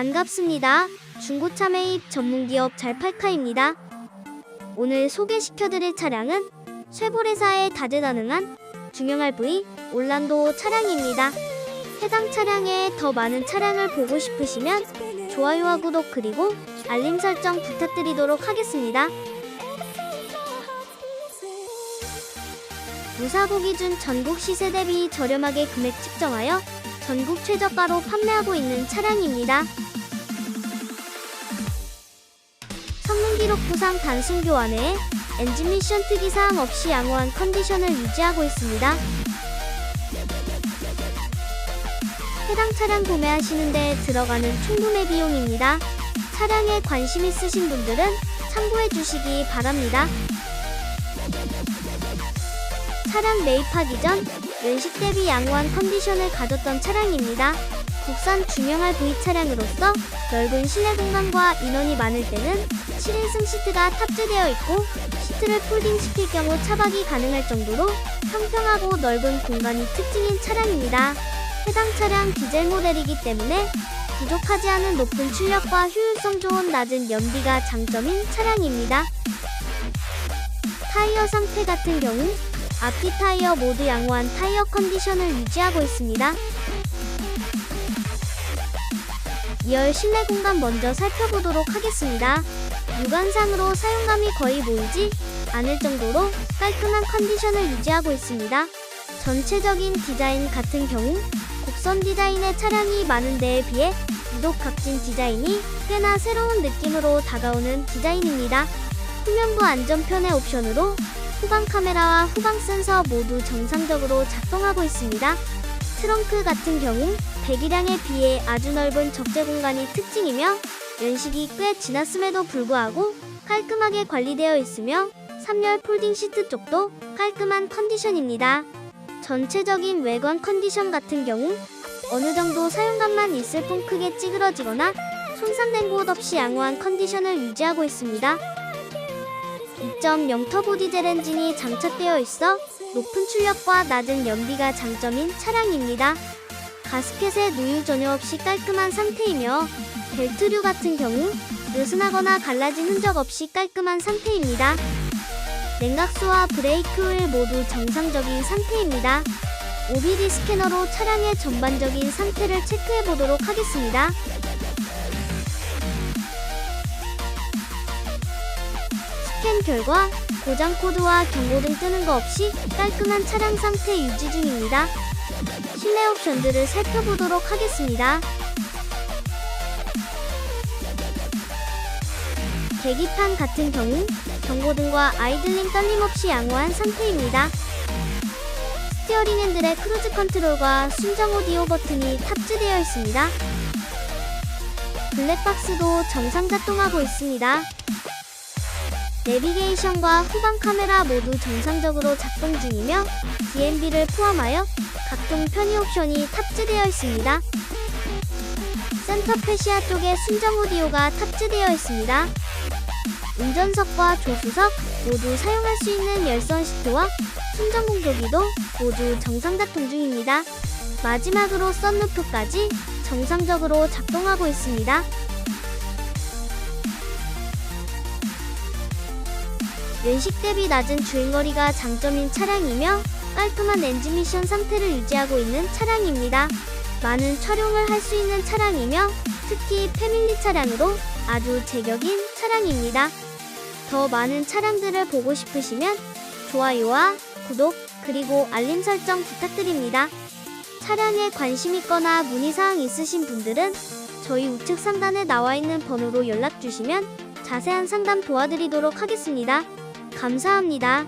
반갑습니다. 중고차 매입 전문기업 잘팔카입니다. 오늘 소개시켜드릴 차량은 쉐보레사의 다재다능한 중형R V 올란도 차량입니다. 해당 차량에 더 많은 차량을 보고 싶으시면 좋아요와 구독 그리고 알림 설정 부탁드리도록 하겠습니다. 무사고 기준 전국 시세 대비 저렴하게 금액 측정하여 전국 최저가로 판매하고 있는 차량입니다. 성능 기록 부상 단순 교환에 엔진 미션 특이 사항 없이 양호한 컨디션을 유지하고 있습니다. 해당 차량 구매하시는 데 들어가는 총구매 비용입니다. 차량에 관심 있으신 분들은 참고해 주시기 바랍니다. 차량 매입하기 전 연식 대비 양호한 컨디션을 가졌던 차량입니다. 국산 중형R V 차량으로서 넓은 실내 공간과 인원이 많을 때는 7인승 시트가 탑재되어 있고 시트를 폴딩시킬 경우 차박이 가능할 정도로 평평하고 넓은 공간이 특징인 차량입니다. 해당 차량 디젤 모델이기 때문에 부족하지 않은 높은 출력과 효율성 좋은 낮은 연비가 장점인 차량입니다. 타이어 상태 같은 경우 앞뒤 타이어 모두 양호한 타이어 컨디션을 유지하고 있습니다. 2열 실내 공간 먼저 살펴보도록 하겠습니다. 육안상으로 사용감이 거의 보이지 않을 정도로 깔끔한 컨디션을 유지하고 있습니다. 전체적인 디자인 같은 경우 곡선 디자인의 차량이 많은 데에 비해 유독 각진 디자인이 꽤나 새로운 느낌으로 다가오는 디자인입니다. 후면부 안전편의 옵션으로 후방 카메라와 후방 센서 모두 정상적으로 작동하고 있습니다. 트렁크 같은 경우 배기량에 비해 아주 넓은 적재 공간이 특징이며 연식이 꽤 지났음에도 불구하고 깔끔하게 관리되어 있으며 3열 폴딩 시트 쪽도 깔끔한 컨디션입니다. 전체적인 외관 컨디션 같은 경우 어느 정도 사용감만 있을 뿐 크게 찌그러지거나 손상된 곳 없이 양호한 컨디션을 유지하고 있습니다. 2.0 터보 디젤 엔진이 장착되어 있어 높은 출력과 낮은 연비가 장점인 차량입니다. 가스켓에 누유 전혀 없이 깔끔한 상태이며 벨트류 같은 경우 느슨하거나 갈라진 흔적 없이 깔끔한 상태입니다. 냉각수와 브레이크 휠 모두 정상적인 상태입니다. OBD 스캐너로 차량의 전반적인 상태를 체크해 보도록 하겠습니다. 스캔 결과 고장 코드와 경고등 뜨는 거 없이 깔끔한 차량 상태 유지 중입니다. 실내 옵션들을 살펴보도록 하겠습니다. 계기판 같은 경우 경고등과 아이들링 떨림없이 양호한 상태입니다. 스티어링 핸들에 크루즈 컨트롤과 순정 오디오 버튼이 탑재되어 있습니다. 블랙박스도 정상 작동하고 있습니다. 내비게이션과 후방 카메라 모두 정상적으로 작동 중이며 DMB를 포함하여 각종 편의 옵션이 탑재되어 있습니다. 센터 페시아 쪽에 순정 오디오가 탑재되어 있습니다. 운전석과 조수석 모두 사용할 수 있는 열선 시트와 순정 공조기도 모두 정상 작동 중입니다. 마지막으로 썬루프까지 정상적으로 작동하고 있습니다. 연식 대비 낮은 주행거리가 장점인 차량이며 깔끔한 엔진 미션 상태를 유지하고 있는 차량입니다. 많은 촬영을 할 수 있는 차량이며 특히 패밀리 차량으로 아주 제격인 차량입니다. 더 많은 차량들을 보고 싶으시면 좋아요와 구독 그리고 알림 설정 부탁드립니다. 차량에 관심 있거나 문의사항 있으신 분들은 저희 우측 상단에 나와 있는 번호로 연락 주시면 자세한 상담 도와드리도록 하겠습니다. 감사합니다.